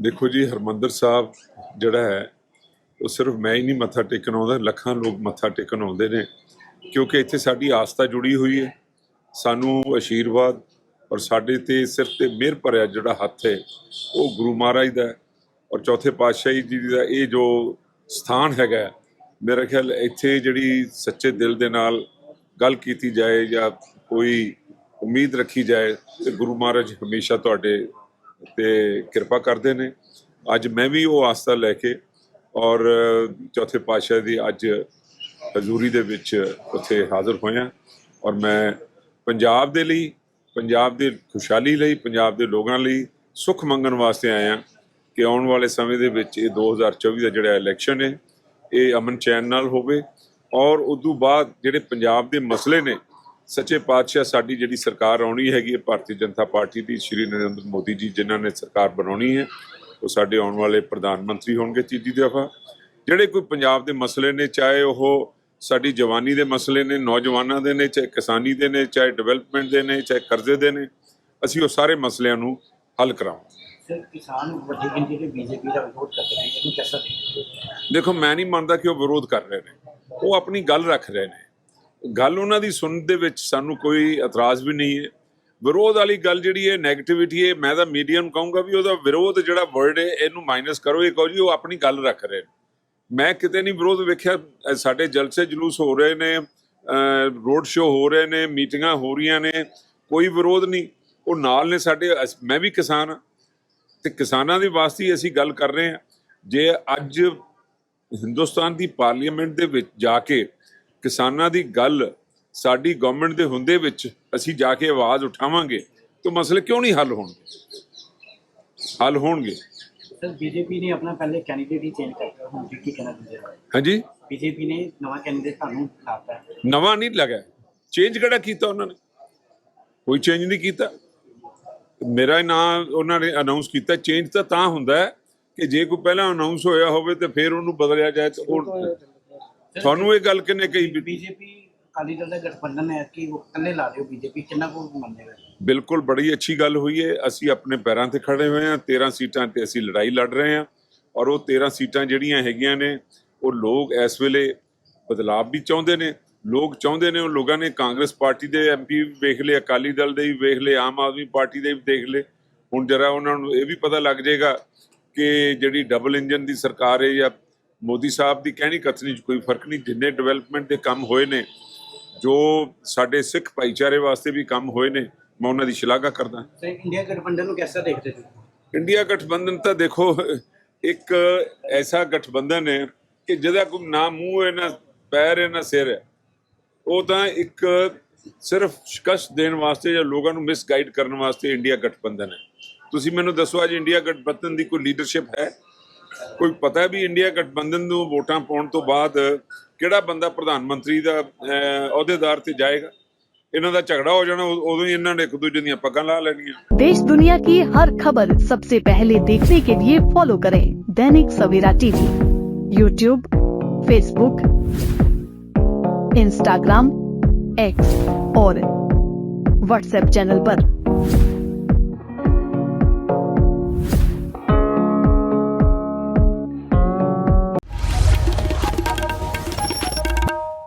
ਦੇਖੋ ਜੀ ਹਰਮੰਦਰ ਸਾਹਿਬ ਜਿਹੜਾ ਹੈ ਉਹ ਸਿਰਫ ਮੈਂ ਹੀ ਨਹੀਂ ਮੱਥਾ ਟੇਕਣ ਆਉਂਦਾ ਲੱਖਾਂ ਲੋਕ ਮੱਥਾ ਟੇਕਣ ਆਉਂਦੇ ਨੇ ਕਿਉਂਕਿ ਇੱਥੇ ਸਾਡੀ ਆਸਥਾ ਜੁੜੀ ਹੋਈ ਹੈ। ਸਾਨੂੰ ਆਸ਼ੀਰਵਾਦ ਔਰ ਸਾਡੇ ਤੇ ਸਿਰ ਤੇ ਮਿਹਰ ਭਰਿਆ ਜਿਹੜਾ ਹੱਥ ਹੈ ਉਹ ਗੁਰੂ ਮਹਾਰਾਜ ਦਾ ਔਰ ਚੌਥੇ ਪਾਤਸ਼ਾਹੀ ਜੀ ਦਾ ਇਹ ਜੋ ਸਥਾਨ ਹੈਗਾ ਹੈ, ਮੇਰਾ ਖਿਆਲ ਇੱਥੇ ਜਿਹੜੀ ਸੱਚੇ ਦਿਲ ਦੇ ਨਾਲ ਗੱਲ ਕੀਤੀ ਜਾਏ ਜਾਂ ਕੋਈ ਉਮੀਦ ਰੱਖੀ ਜਾਏ ਤੇ ਗੁਰੂ ਮਹਾਰਾਜ ਹਮੇਸ਼ਾ ਤੁਹਾਡੇ ਤੇ ਕਿਰਪਾ ਕਰਦੇ ਨੇ। ਅੱਜ ਮੈਂ ਵੀ ਉਹ ਆਸਥਾ ਲੈ ਕੇ ਔਰ ਚੌਥੇ ਪਾਤਸ਼ਾਹ ਦੀ ਅੱਜ ਹਜ਼ੂਰੀ ਦੇ ਵਿੱਚ ਉੱਥੇ ਹਾਜ਼ਰ ਹੋਇਆ। ਔਰ ਮੈਂ ਪੰਜਾਬ ਦੇ ਲਈ, ਪੰਜਾਬ ਦੇ ਖੁਸ਼ਹਾਲੀ ਲਈ, ਪੰਜਾਬ ਦੇ ਲੋਕਾਂ ਲਈ ਸੁੱਖ ਮੰਗਣ ਵਾਸਤੇ ਆਇਆ ਕਿ ਆਉਣ ਵਾਲੇ ਸਮੇਂ ਦੇ ਵਿੱਚ ਇਹ 2024 ਦਾ ਜਿਹੜਾ ਇਲੈਕਸ਼ਨ ਹੈ, ਇਹ ਅਮਨ ਚੈਨ ਨਾਲ ਹੋਵੇ। ਔਰ ਉਦੋਂ ਬਾਅਦ ਜਿਹੜੇ ਪੰਜਾਬ ਦੇ ਮਸਲੇ ਨੇ ਸੱਚੇ ਪਾਤਸ਼ਾਹ ਸਾਡੀ ਜਿਹੜੀ ਸਰਕਾਰ ਆਉਣੀ ਹੈਗੀ ਹੈ ਭਾਰਤੀ ਜਨਤਾ ਪਾਰਟੀ ਦੀ ਸ਼੍ਰੀ ਨਰਿੰਦਰ ਮੋਦੀ ਜੀ ਜਿਨ੍ਹਾਂ ਨੇ ਸਰਕਾਰ ਬਣਾਉਣੀ ਹੈ ਉਹ ਸਾਡੇ ਆਉਣ ਵਾਲੇ ਪ੍ਰਧਾਨ ਮੰਤਰੀ ਹੋਣਗੇ ਤੀਜੀ ਦਫਾ। ਜਿਹੜੇ ਕੋਈ ਪੰਜਾਬ ਦੇ ਮਸਲੇ ਨੇ ਚਾਹੇ ਉਹ ਸਾਡੀ ਜਵਾਨੀ ਦੇ ਮਸਲੇ ਨੇ ਨੌਜਵਾਨਾਂ ਦੇ ਨੇ ਚਾਹੇ ਕਿਸਾਨੀ ਦੇ ਨੇ ਚਾਹੇ ਡਿਵੈਲਪਮੈਂਟ ਦੇ ਨੇ ਚਾਹੇ ਕਰਜ਼ੇ ਦੇ ਨੇ ਅਸੀਂ ਉਹ ਸਾਰੇ ਮਸਲਿਆਂ ਨੂੰ ਹੱਲ ਕਰਾਵਾਂਗੇ ਸਰ ਕਿਸਾਨ ਵੱਡੀ ਗਿਣਤੀ ਦੇ ਬੀਜੇਪੀ ਦਾ ਵਿਰੋਧ ਕਰਦੇ ਨੇ ਇਹਨੂੰ ਕਿਸਾ ਦੇਖਦੇ ਹੋ? ਦੇਖੋ ਮੈਂ ਨਹੀਂ ਮੰਨਦਾ ਕਿ ਉਹ ਵਿਰੋਧ ਕਰ ਰਹੇ ਨੇ। ਉਹ ਆਪਣੀ ਗੱਲ ਰੱਖ ਰਹੇ ਨੇ। ਗੱਲ ਉਹਨਾਂ ਦੀ ਸੁਣਨ ਦੇ ਵਿੱਚ ਸਾਨੂੰ ਕੋਈ ਇਤਰਾਜ਼ ਵੀ ਨਹੀਂ ਹੈ। ਵਿਰੋਧ ਵਾਲੀ ਗੱਲ ਜਿਹੜੀ ਹੈ 네ਗੇਟਿਵਿਟੀ ਹੈ, ਮੈਂ ਤਾਂ ਮੀਡੀਆ ਨੂੰ ਕਹੂੰਗਾ ਵੀ ਉਹਦਾ ਵਿਰੋਧ ਜਿਹੜਾ ਵਰਡ ਹੈ, ਇਹਨੂੰ ਮਾਈਨਸ ਕਰੋ, ਇਹ ਕਹੋ ਜੀ, ਉਹ ਆਪਣੀ ਗੱਲ ਰੱਖ ਰਹੇ ਮੈਂ ਕਿਤੇ ਨਹੀਂ ਵਿਰੋਧ ਵੇਖਿਆ ਸਾਡੇ ਜਲਸੇ ਜਲੂਸ ਹੋ ਰਹੇ ਨੇ ਰੋਡ ਸ਼ੋ ਹੋ ਰਹੇ ਨੇ, ਮੀਟਿੰਗਾਂ ਹੋ ਰਹੀਆਂ ਨੇ, ਕੋਈ ਵਿਰੋਧ ਨਹੀਂ। ਉਹ ਨਾਲ ਨੇ ਸਾਡੇ, ਅਸ- ਮੈਂ ਵੀ ਕਿਸਾਨ ਹਾਂ। ਤੇ ਕਿਸਾਨਾਂ ਦੇ ਵਾਸਤੇ ਅਸੀਂ ਗੱਲ ਕਰ ਰਹੇ ਹਾਂ। ਜੇ ਅੱਜ ਹਿੰਦੁਸਤਾਨ ਦੀ ਪਾਰਲੀਮੈਂਟ ਦੇ ਵਿੱਚ ਜਾ ਕੇ ਕਿਸਾਨਾਂ ਦੀ ਗੱਲ ਸਾਡੀ ਗਵਰਨਮੈਂਟ ਦੇ ਹੁੰਦੇ ਵਿੱਚ ਅਸੀਂ ਜਾ ਕੇ ਆਵਾਜ਼ ਉਠਾਵਾਂਗੇ ਤਾਂ ਮਸਲੇ ਕਿਉਂ ਨਹੀਂ ਹੱਲ ਹੋਣਗੇ? ਹੱਲ ਹੋਣਗੇ। ਸਰ ਬੀਜੇਪੀ ਨੇ ਆਪਣਾ ਪਹਿਲੇ ਕੈਂਡੀਡੇਟ ਹੀ ਚੇਂਜ ਕਰਤਾ ਹੁਣ ਕੀ ਕਹਿਣਾ ਚਾਹੁੰਦੇ ਹੋ? ਹਾਂਜੀ? ਬੀਜੇਪੀ ਨੇ ਨਵਾਂ ਕੈਂਡੀਡੇਟ ਤੁਹਾਨੂੰ ਲਾਤਾ। ਨਵਾਂ ਨਹੀਂ ਲੱਗਾ। ਚੇਂਜ ਕਿਹੜਾ ਕੀਤਾ ਉਹਨਾਂ ਨੇ? ਕੋਈ ਚੇਂਜ ਨਹੀਂ ਕੀਤਾ। ਮੇਰਾ ਨਾਮ ਉਹਨਾਂ ਨੇ ਅਨਾਉਂਸ ਕੀਤਾ। ਚੇਂਜ ਤਾਂ ਤਾਂ ਹੁੰਦਾ ਕਿ ਜੇ ਕੋਈ ਪਹਿਲਾਂ ਅਨਾਉਂਸ ਹੋਇਆ ਹੋਵੇ ਤੇ ਫਿਰ ਉਹਨੂੰ ਬਦਲਿਆ ਜਾਏ ਤਾਂ ਉਹ ਤੁਹਾਨੂੰ ਇਹ ਗੱਲ ਕਿਨੇ ਕਹੀ ਵੀ? ਬੀਜੇਪੀ ਅਕਾਲੀ ਦਲ ਦਾ ਗਠਬੰਧਨ ਹੈ ਕਿ ਉਹ ਇਕੱਲੇ ਲਾ ਹੋ ਬੀਜੇਪੀ ਕਿੰਨਾ ਕੁ ਮੰਨੇਗਾ? ਬਿਲਕੁਲ ਬੜੀ ਅੱਛੀ ਗੱਲ ਹੋਈ ਹੈ। ਅਸੀਂ ਆਪਣੇ ਪੈਰਾਂ ਤੇ ਖੜੇ ਹੋਏ ਹਾਂ 13 ਸੀਟਾਂ ਤੇ ਅਸੀਂ ਲੜਾਈ ਲੜ ਰਹੇ ਹਾਂ ਔਰ ਉਹ 13 ਸੀਟਾਂ ਜਿਹੜੀਆਂ ਹੈਗੀਆਂ ਨੇ ਉਹ ਲੋਕ ਇਸ ਵੇਲੇ ਬਦਲਾਅ ਵੀ ਚਾਹੁੰਦੇ ਨੇ। ਲੋਕ ਚਾਹੁੰਦੇ ਨੇ ਉਹ ਲੋਕਾਂ ਨੇ ਕਾਂਗਰਸ ਪਾਰਟੀ ਦੇ ਐਮਪੀ ਵੇਖ ਲਏ ਅਕਾਲੀ ਦਲ ਦੇ ਵੀ ਵੇਖ ਲਏ ਆਮ ਆਦਮੀ ਪਾਰਟੀ ਦੇ ਵੀ ਦੇਖ ਲਏ। ਹੁਣ ਜਰਾ ਉਹਨਾਂ ਨੂੰ ਇਹ ਵੀ ਪਤਾ ਲੱਗ ਜਾਏਗਾ ਕਿ ਜਿਹੜੀ ਡਬਲ ਇੰਜਨ ਦੀ ਸਰਕਾਰ ਹੈ ਜਾਂ ਮੋਦੀ ਸਾਹਿਬ ਦੀ ਕਹਿਣੀ ਕਥਨੀ 'ਚ ਕੋਈ ਫ਼ਰਕ ਨਹੀਂ ਜਿੰਨੇ ਡਿਵੈਲਪਮੈਂਟ ਦੇ ਕੰਮ ਹੋਏ ਨੇ ਜੋ ਸਾਡੇ ਸਿੱਖ ਭਾਈਚਾਰੇ ਵਾਸਤੇ ਵੀ ਕੰਮ ਹੋਏ ਨੇ ਮੈਂ ਉਹਨਾਂ ਦੀ ਸ਼ਲਾਘਾ ਕਰਦਾ। ਸਰ ਇੰਡੀਆ ਗਠਬੰਧਨ ਨੂੰ ਕਿਸਾ ਦੇਖਦੇ ਹੋ? ਇੰਡੀਆ ਗਠਬੰਧਨ ਤਾਂ ਦੇਖੋ ਇੱਕ ਐਸਾ ਗਠਬੰਧਨ ਹੈ ਕਿ ਜਿਹਦਾ ਕੋਈ ਨਾ ਮੂੰਹ ਹੈ ਨਾ ਪੈਰ ਹੈ ਨਾ ਸਿਰ ਹੈ। ਉਹ ਤਾਂ ਇੱਕ ਸਿਰਫ ਸ਼ਿਕਸਤ ਦੇਣ ਵਾਸਤੇ ਜਾਂ ਲੋਕਾਂ ਨੂੰ ਮਿਸਗਾਈਡ ਕਰਨ ਵਾਸਤੇ ਇੰਡੀਆ ਗਠਬੰਧਨ ਹੈ। ਤੁਸੀਂ ਮੈਨੂੰ ਦੱਸੋ ਅੱਜ ਇੰਡੀਆ ਗਠਬੰਧਨ ਦੀ ਕੋਈ ਲੀਡਰਸ਼ਿਪ ਹੈ? ਕੋਈ ਪਤਾ ਹੈ ਵੀ ਇੰਡੀਆ ਗਠਬੰਧਨ ਨੂੰ ਵੋਟਾਂ ਪਾਉਣ ਤੋਂ ਬਾਅਦ ਕਿਹੜਾ ਬੰਦਾ ਪ੍ਰਧਾਨ ਮੰਤਰੀ ਦਾ ਅਹ, ਅਹੁਦੇਦਾਰ ਤੇ ਜਾਏਗਾ ਇਹਨਾਂ ਦਾ ਝਗੜਾ ਹੋ ਜਾਣਾ ਉ- ਉਦੋਂ ਹੀ ਇਹਨਾਂ ਨੇ ਇੱਕ ਦੂਜੇ ਦੀਆਂ ਪੱਗਾਂ ਲਾ ਲੈਣੀਆਂ देश दुनिया की हर खबर सबसे पहले देखने के लिए फॉलो करें Dainik Savera TV YouTube Facebook Instagram X और व्हाट्सएप चैनल पर।